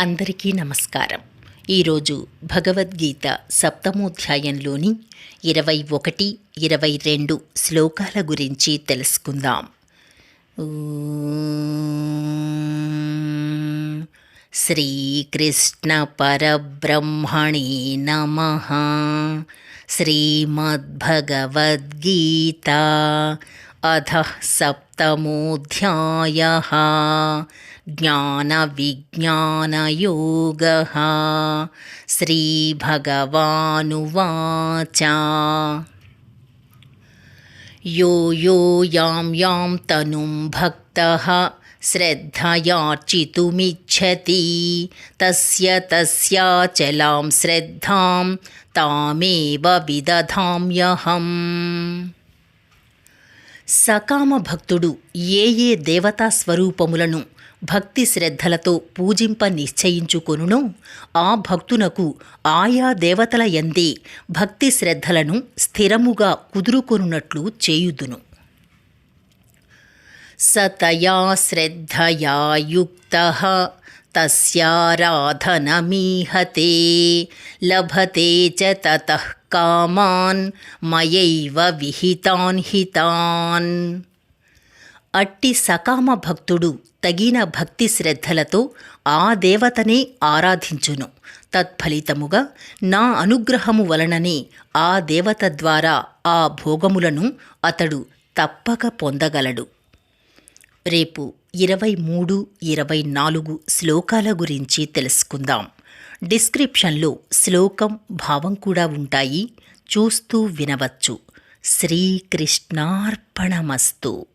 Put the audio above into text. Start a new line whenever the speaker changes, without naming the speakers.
అందరికీ నమస్కారం. ఈరోజు భగవద్గీత సప్తమోధ్యాయంలోని ఇరవై ఒకటి ఇరవై రెండు శ్లోకాల గురించి తెలుసుకుందాం. శ్రీకృష్ణ పరబ్రహ్మణే నమ. శ్రీమద్భగవద్గీత अधः सप्तमोऽध्यायः। ज्ञानविज्ञानयोगः। श्रीभगवानुवाच। यो यो यां यां तनुं भक्तः श्रद्धयार्चितुमिच्छति। तस्य तस्याचलां श्रद्धां तामेव विदधाम्यहम्। సకామ భక్తుడు ఏ ఏ దేవతా స్వరూపములను భక్తి శ్రద్ధలతో పూజింప నిశ్చయించుకొనునో ఆ భక్తునకు ఆయా దేవతల ఎందే భక్తి శ్రద్ధలను స్థిరముగా కుదురుకొనున్నట్లు చేయుదును. సతయా శ్రద్ధయా యుక్త తస్యారాధనమీహతే లభతే చ తతః కామాన్ మయైవ విహితాన్ హితాన్ అట్టి సకామ భక్తుడు తగిన భక్తి శ్రద్ధలతో ఆ దేవతనే ఆరాధించును తత్ఫలితముగా నా అనుగ్రహము వలననే ఆ దేవత ద్వారా ఆ భోగములను అతడు తప్పక పొందగలడు। రేపు ఇరవై మూడు ఇరవై నాలుగు శ్లోకాల గురించి తెలుసుకుందాం. డిస్క్రిప్షన్లో శ్లోకం భావం కూడా ఉంటాయి. చూస్తూ వినవచ్చు. శ్రీకృష్ణార్పణమస్తు.